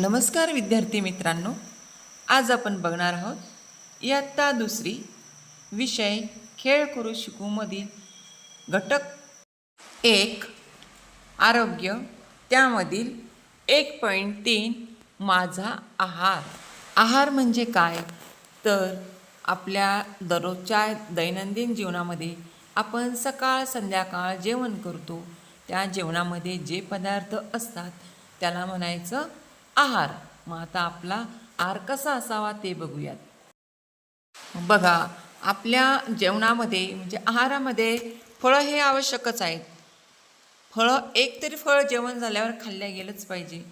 नमस्कार विद्यार्थी मित्रांनो आज आपण बघणार आहोत इयत्ता दुसरी विषय खेळ करू शिकूमधील घटक एक आरोग्य त्यामधील एक पॉईंट तीन माझा आहार. आहार म्हणजे काय? तर आपल्या दररोजच्या दैनंदिन जीवनामध्ये आपण सकाळ संध्याकाळ जेवण करतो. त्या जेवणामध्ये जे पदार्थ असतात त्याला म्हणायचं आहार. मग आता आपला आहार कसा असावा ते बघूयात. बघा आपल्या जेवणामध्ये म्हणजे आहारामध्ये फळं हे आवश्यकच आहेत. फळं एक तरी फळ जेवण झाल्यावर खाल्ल्या गेलंच पाहिजे.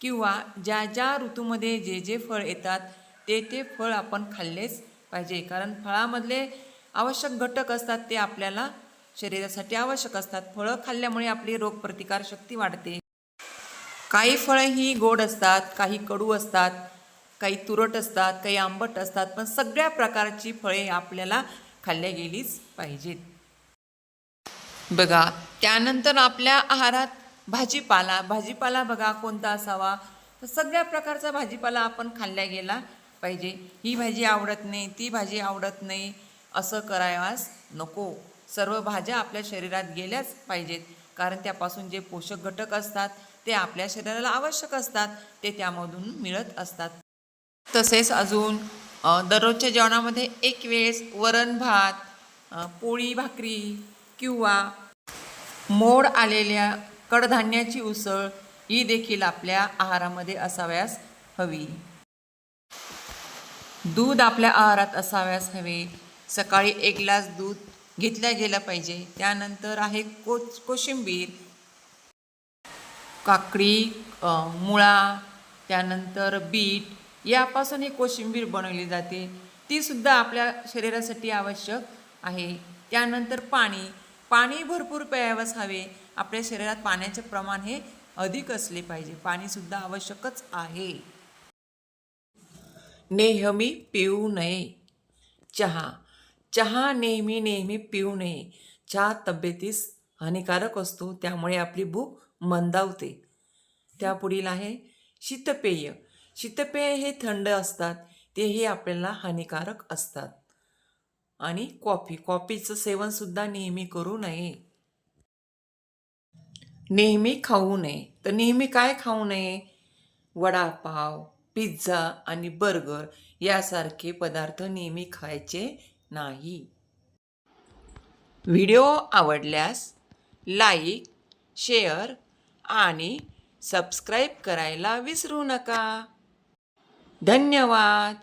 किंवा ज्या ज्या ऋतूमध्ये जे जे फळ येतात ते ते फळ आपण खाल्लेच पाहिजे. कारण फळामधले आवश्यक घटक असतात ते आपल्याला शरीरासाठी आवश्यक असतात. फळं खाल्ल्यामुळे आपली रोगप्रतिकारशक्ती वाढते. काही फळं ही गोड असतात काही कडू असतात काही तुरट असतात काही आंबट असतात पण सगळ्या प्रकारची फळे आपल्याला खाल्ल्या गेलीच पाहिजेत. बघा त्यानंतर आपल्या आहारात भाजीपाला. भाजीपाला बघा कोणता असावा? तर सगळ्या प्रकारचा भाजीपाला आपण खाल्ल्या गेला पाहिजे. ही भाजी आवडत नाही ती भाजी आवडत नाही असं करायलाच नको. सर्व भाज्या आपल्या शरीरात गेल्याच पाहिजेत. कारण त्यापासून जे पोषक घटक असतात ते आपल्या शरीराला आवश्यक असतात ते त्यामधून मिळत असतात. तसेच अजून दररोजच्या जेवणामध्ये एक वेळेस वरण भात पोळी भाकरी किंवा मोड आलेल्या कडधान्याची उसळ ही देखील आपल्या आहारामध्ये असाव्यास हवी. दूध आपल्या आहारात असाव्यास हवे. सकाळी एक ग्लास दूध घेतल्या गेला पाहिजे. त्यानंतर आहे कोच कोशिंबीर काकडी मुळा त्यानंतर बीट यापासून ही कोशिंबीर बनवली जाते. ती सुद्धा आपल्या शरीरासाठी आवश्यक आहे. त्यानंतर पाणी पाणी भरपूर प्यावंच हवे. आपल्या शरीरात पाण्याचे प्रमाण हे अधिक असले पाहिजे. पाणीसुद्धा आवश्यकच आहे. नेहमी पिऊ नये. चहा. चहा नेहमी नेहमी पिऊ नये. चहा तब्येतीस हानिकारक असतो त्यामुळे आपली भूक मंदावते. त्यापुढील आहे शीतपेय. शीतपेय हे थंड असतात तेही आपल्याला हानिकारक असतात. आणि कॉफी कॉफीचं सेवनसुद्धा नेहमी करू नये. नेहमी खाऊ नये. तर नेहमी काय खाऊ नये? वडापाव पिझ्झा आणि बर्गर यासारखे पदार्थ नेहमी खायचे नाही. व्हिडिओ आवडल्यास लाईक शेअर आणि सबस्क्राईब करायला विसरू नका. धन्यवाद.